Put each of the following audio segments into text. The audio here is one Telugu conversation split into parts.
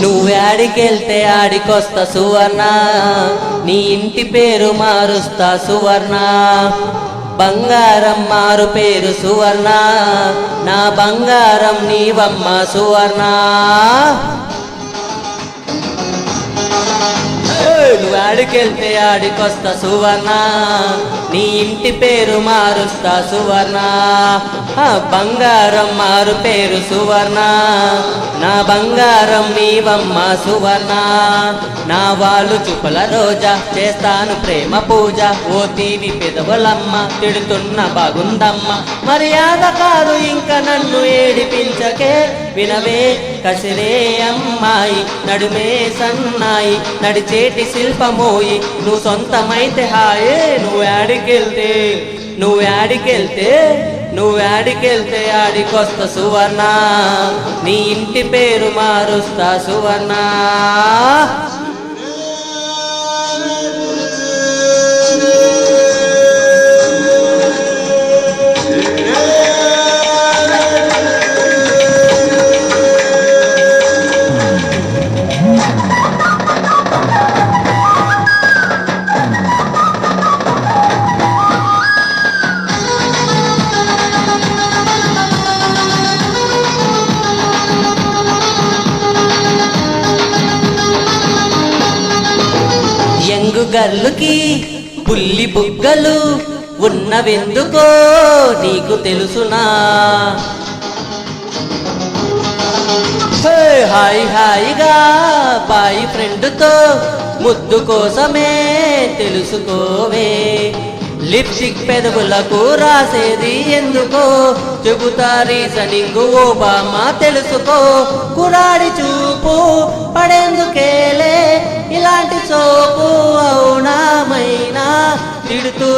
నువ్వేడికెళ్తే ఆడికొస్తా సువర్ణ. నీ ఇంటి పేరు మారుస్తా సువర్ణ. బంగారం మారు పేరు సువర్ణ. నా బంగారం నీవమ్మ సువర్ణ. నువ్వు ఆడికెళ్తే ఆడికొస్తా సువర్ణ. నీ ఇంటి పేరు మారుస్తా సువర్ణ. బంగారం మారు పేరు సువర్ణ. నా బంగారం నీవమ్మ సువర్ణ. నా వాళ్ళు చుపల రోజా చేస్తాను ప్రేమ పూజ. ఓ తీవి పెదవులమ్మ తిడుతున్న బాగుందమ్మ. మర్యాద కాదు ఇంకా నన్ను ఏడిపించకే. వినవే కసిరే అమ్మాయి నడుమే సన్నాయి నడిచేటి శిల్పమోయి నువ్వు సొంతమైతే హాయే నువ్వు ఆడికెళ్తే నువ్వు ఆడికెళ్తే నువ్వు ఆడికెళ్తే ఆడికొస్తా సువర్ణ. నీ ఇంటి పేరు మారుస్తా సువర్ణ. యంగు బుల్లి పుల్లి బుగ్గలు ఉన్నవెందుకో నీకు తెలుసునా? హే, హాయ్ హాయిగా బాయ్ ఫ్రెండ్తో ముద్దు కోసమే తెలుసుకోవే. లిప్స్టిక్ పెదవులకు రాసేది ఎందుకో చెబుతా రీజనింగ్ ఓబామా తెలుసుకో. కురాడి చూపు పడేందుకేలే ఇలాంటి సోపు ಬಿಡ್ತು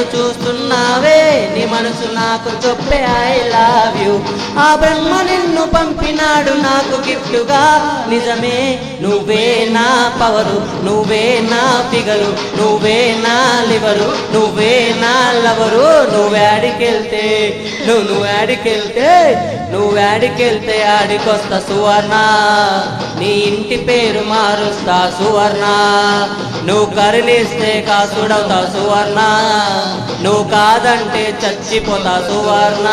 నన్ను చూస్తున్నావే నీ మనసు నాకు చెప్పే ఐ లవ్ యు ఆ బ్రహ్మ నిన్ను పంపినాడు నాకు గిఫ్టుగా. నిజమే నువ్వే నా పవరు నువ్వే నా ఫిగరు నువ్వే నా లివరు నువ్వే నా లవరు. నువ్వాడికెళ్తే నువ్వు నువ్వు ఆడికెళ్తే నువ్వు ఆడికెళ్తే ఆడికొస్తా సువర్ణ. నీ ఇంటి పేరు మారుస్తా సువర్ణ. నువ్వు కరుణిస్తే కాసుడవుతా సువర్ణ. నువ్వు కాదంటే చచ్చిపోతా సువర్ణ.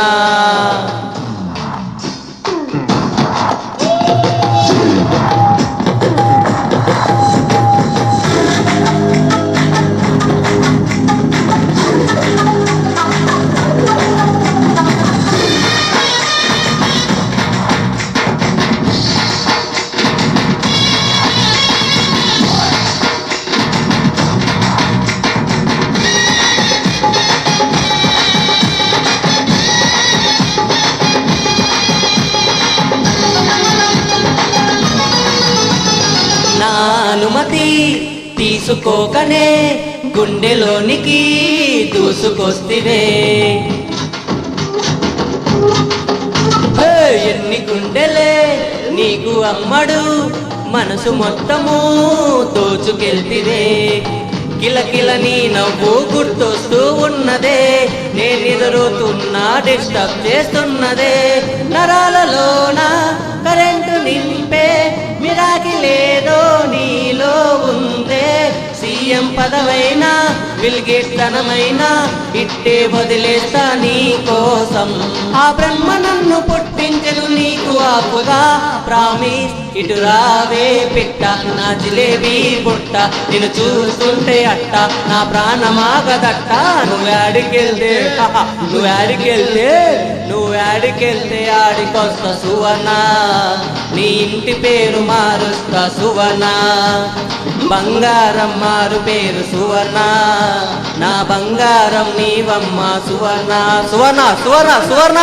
అనుమతి తీసుకోకనే గుండెలోనికి దూసుకొస్తివే. ఎన్ని గుండెలే నీకు అమ్మడు. మనసు మొత్తము దోచుకెళ్తివే. కిలకిల నీ నవ్వు గుర్తొస్తూ ఉన్నదే. నేనెదురుతున్నా డిస్టర్బ్ చేస్తున్నదే. నరాలలోన కరెంటు నింపే మిరాకిలే పదవైనా విల్గేట్ ధనమైనా ఇట్టే వదిలేస్తా నీ కోసం. ఆ బ్రహ్మ నన్ను పుట్టించను నీకు ఆపుగా. ప్రామిస్. ఇటు రావే పిట్ట నా జిలేబీ బుట్ట. నేను చూస్తుంటే అట్ట నా ప్రాణమాగదట్ట. నువ్వు ఆడికెళ్తే నువ్వు ఆడికెళ్తే నువ్వు ఆడికెళ్తే ఆడికొస్తా సువర్ణ. నీ ఇంటి పేరు మారుస్తా సువర్ణ. బంగారం మారు పేరు సువర్ణ. నా బంగారం నీవమ్మ సువర్ణ. సువర్ణ సువర్ణ సువర్ణ!